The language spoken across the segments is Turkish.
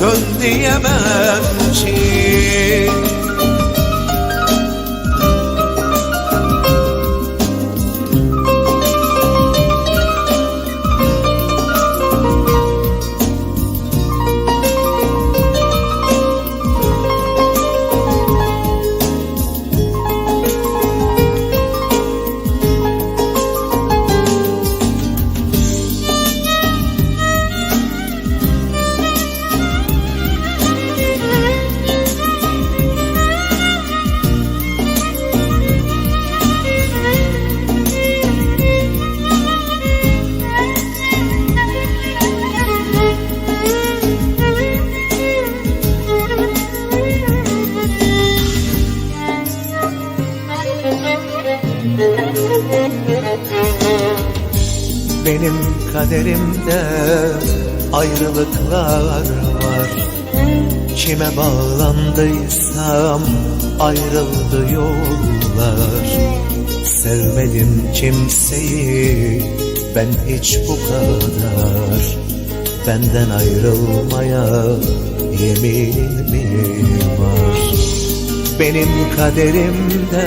dön diyemem ki Benim kaderimde ayrılıklar var. Kime bağlandıysam ayrıldı yollar. Sevmedim kimseyi ben hiç bu kadar. Benden ayrılmaya yeminim mi var? Benim kaderimde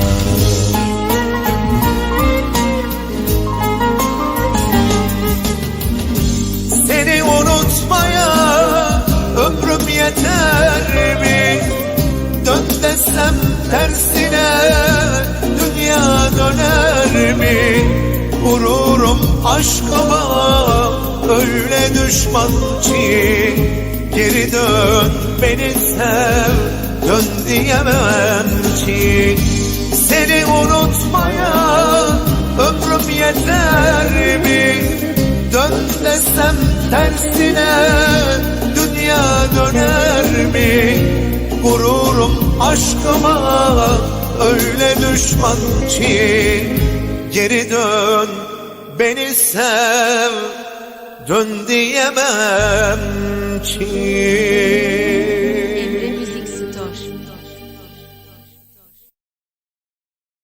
yeter mi? Dön desem tersine dünya döner mi? Gururum aşkıma öyle düşman ki Geri dön beni sev dön diyemem ki Seni unutmaya ömrüm yeter mi? Dön desem tersine dünya döner mi? Gururum aşkıma öyle düşman ki Geri dön beni sev dön diyemem ki